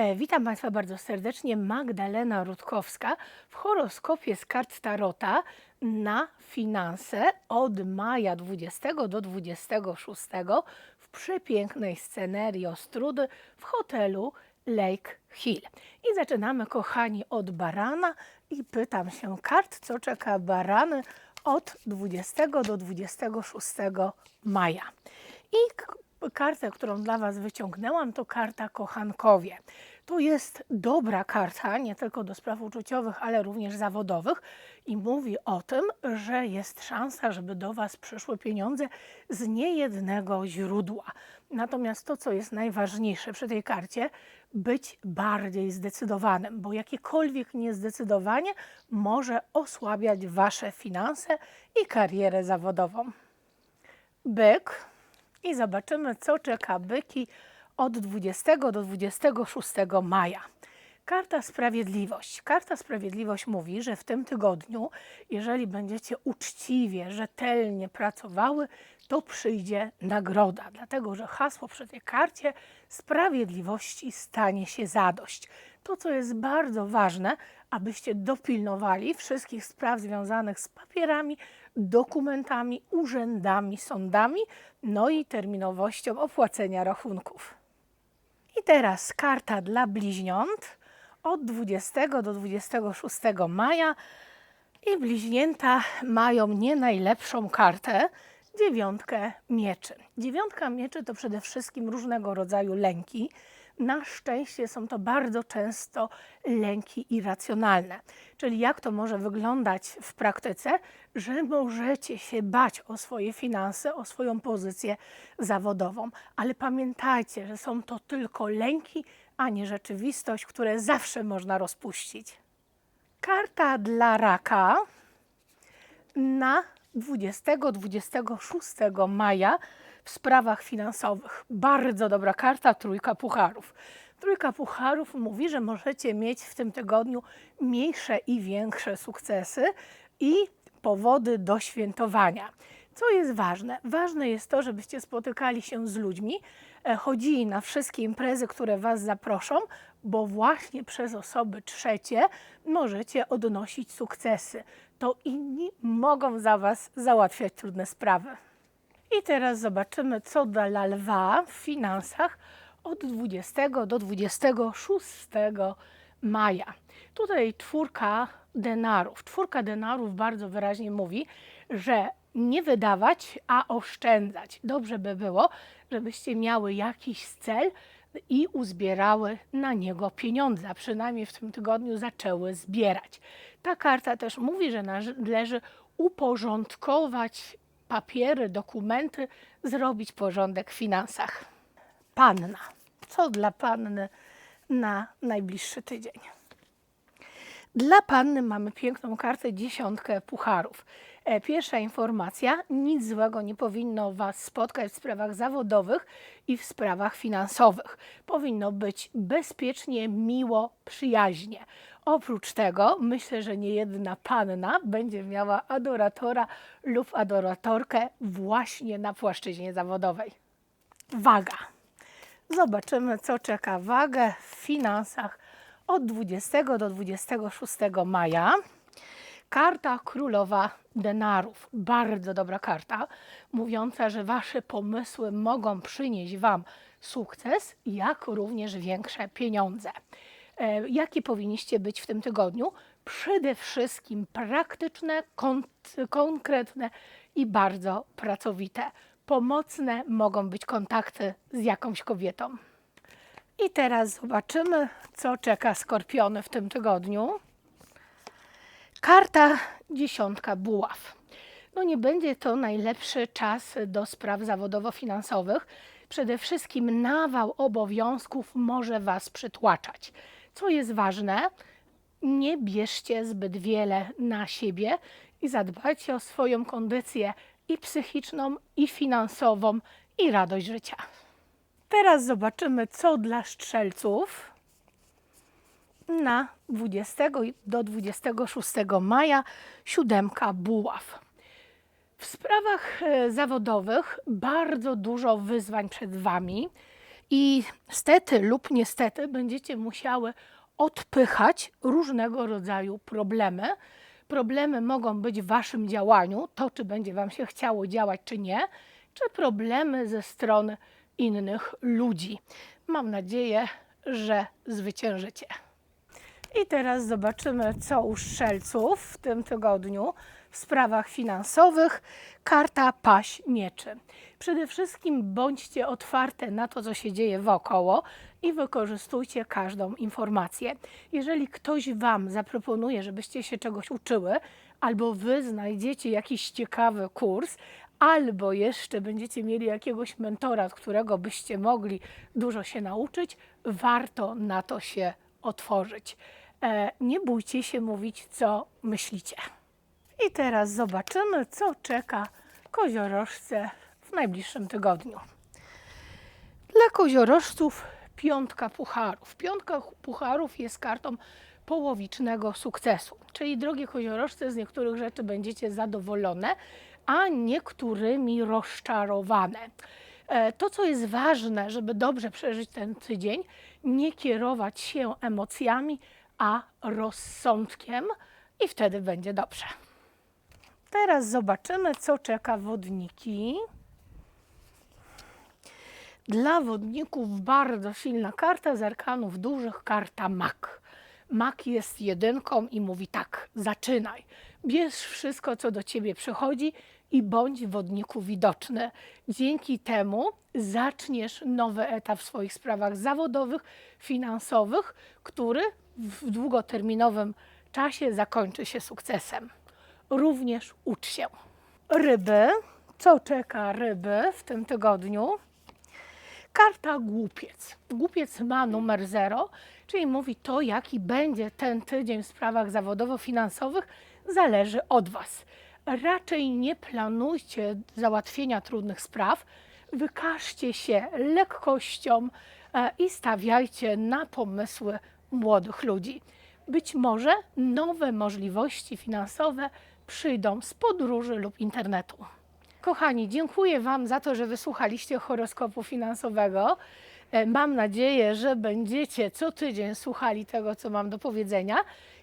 E, Witam Państwa bardzo serdecznie. Magdalena Rutkowska w horoskopie z kart Tarota na finanse od maja 20 do 26 w przepięknej scenerii Ostrudy w hotelu Lake Hill. I zaczynamy, kochani, od barana i pytam się kart, co czeka barany od 20 do 26 maja. I kartę, którą dla Was wyciągnęłam, to karta kochankowie. To jest dobra karta, nie tylko do spraw uczuciowych, ale również zawodowych i mówi o tym, że jest szansa, żeby do Was przyszły pieniądze z niejednego źródła. Natomiast to, co jest najważniejsze przy tej karcie, być bardziej zdecydowanym, bo jakiekolwiek niezdecydowanie może osłabiać Wasze finanse i karierę zawodową. Byk i zobaczymy, co czeka byki od 20 do 26 maja. Karta Sprawiedliwość. Karta Sprawiedliwość mówi, że w tym tygodniu, jeżeli będziecie uczciwie, rzetelnie pracowały, to przyjdzie nagroda, dlatego że hasło przy tej karcie sprawiedliwości stanie się zadość. To, co jest bardzo ważne, abyście dopilnowali wszystkich spraw związanych z papierami, dokumentami, urzędami, sądami, no i terminowością opłacenia rachunków. I teraz karta dla bliźniąt od 20 do 26 maja. I bliźnięta mają nie najlepszą kartę dziewiątkę mieczy. Dziewiątka mieczy to przede wszystkim różnego rodzaju lęki. Na szczęście są to bardzo często lęki irracjonalne. Czyli jak to może wyglądać w praktyce, że możecie się bać o swoje finanse, o swoją pozycję zawodową, ale pamiętajcie, że są to tylko lęki, a nie rzeczywistość, które zawsze można rozpuścić. Karta dla raka na 20-26 maja w sprawach finansowych. Bardzo dobra karta, trójka pucharów. Trójka pucharów mówi, że możecie mieć w tym tygodniu mniejsze i większe sukcesy i powody do świętowania. Co jest ważne? Ważne jest to, żebyście spotykali się z ludźmi, e, chodzili na wszystkie imprezy, które Was zaproszą, bo właśnie przez osoby trzecie możecie odnosić sukcesy. To inni mogą za Was załatwiać trudne sprawy. I teraz zobaczymy, co dla lwa w finansach od 20 do 26 maja. Tutaj czwórka denarów. Czwórka denarów bardzo wyraźnie mówi, że nie wydawać, a oszczędzać. Dobrze by było, żebyście miały jakiś cel i uzbierały na niego pieniądze, a przynajmniej w tym tygodniu zaczęły zbierać. Ta karta też mówi, że należy uporządkować papiery, dokumenty, zrobić porządek w finansach. Panna. Co dla panny na najbliższy tydzień? Dla panny mamy piękną kartę dziesiątkę pucharów. E, Pierwsza informacja: nic złego nie powinno Was spotkać w sprawach zawodowych i w sprawach finansowych. Powinno być bezpiecznie, miło, przyjaźnie. Oprócz tego myślę, że nie jedna panna będzie miała adoratora lub adoratorkę właśnie na płaszczyźnie zawodowej. Waga. Zobaczymy, co czeka wagę w finansach od 20 do 26 maja. Karta królowa denarów. Bardzo dobra karta, mówiąca, że wasze pomysły mogą przynieść wam sukces, jak również większe pieniądze. E, Jakie powinniście być w tym tygodniu? Przede wszystkim praktyczne, kon- konkretne i bardzo pracowite. Pomocne mogą być kontakty z jakąś kobietą. I teraz zobaczymy, co czeka skorpiony w tym tygodniu. Karta dziesiątka buław. No nie będzie to najlepszy czas do spraw zawodowo-finansowych. Przede wszystkim nawał obowiązków może Was przytłaczać. Co jest ważne, nie bierzcie zbyt wiele na siebie i zadbajcie o swoją kondycję i psychiczną, i finansową, i radość życia. Teraz zobaczymy, co dla strzelców na 20 do 26 maja siódemka buław. W sprawach e, zawodowych bardzo dużo wyzwań przed Wami I stety lub niestety będziecie musiały odpychać różnego rodzaju problemy. Problemy mogą być w waszym działaniu, to czy będzie wam się chciało działać, czy nie, czy problemy ze strony innych ludzi. Mam nadzieję, że zwyciężycie. I teraz zobaczymy, co u strzelców w tym tygodniu w sprawach finansowych. Karta paść mieczy. Przede wszystkim bądźcie otwarte na to, co się dzieje wokoło i wykorzystujcie każdą informację. Jeżeli ktoś Wam zaproponuje, żebyście się czegoś uczyły, albo Wy znajdziecie jakiś ciekawy kurs, albo jeszcze będziecie mieli jakiegoś mentora, od którego byście mogli dużo się nauczyć, warto na to się otworzyć. E, nie bójcie się mówić, co myślicie. I teraz zobaczymy, co czeka koziorożce w najbliższym tygodniu. Dla koziorożców piątka pucharów. Piątka pucharów jest kartą połowicznego sukcesu. Czyli drogie koziorożce, z niektórych rzeczy będziecie zadowolone, a niektórymi rozczarowane. E, To, co jest ważne, żeby dobrze przeżyć ten tydzień, nie kierować się emocjami, a rozsądkiem i wtedy będzie dobrze. Teraz zobaczymy, co czeka wodniki. Dla wodników bardzo silna karta z arkanów dużych, karta mak. Mak jest jedynką i mówi tak, zaczynaj. Bierz wszystko, co do ciebie przychodzi i bądź wodniku widoczny. Dzięki temu zaczniesz nowy etap w swoich sprawach zawodowych, finansowych, który w długoterminowym czasie zakończy się sukcesem. Również ucz się. Ryby. Co czeka ryby w tym tygodniu? Karta głupiec. Głupiec ma numer 0, czyli mówi to, jaki będzie ten tydzień w sprawach zawodowo-finansowych, zależy od Was. Raczej nie planujcie załatwienia trudnych spraw, wykażcie się lekkością e, i stawiajcie na pomysły młodych ludzi. Być może nowe możliwości finansowe przyjdą z podróży lub internetu. Kochani, dziękuję Wam za to, że wysłuchaliście horoskopu finansowego. E, Mam nadzieję, że będziecie co tydzień słuchali tego, co mam do powiedzenia.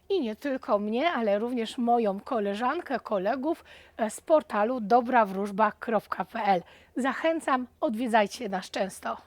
I nie tylko mnie, ale również moją koleżankę, kolegów e, z portalu dobrawróżba.pl. Zachęcam, odwiedzajcie nas często.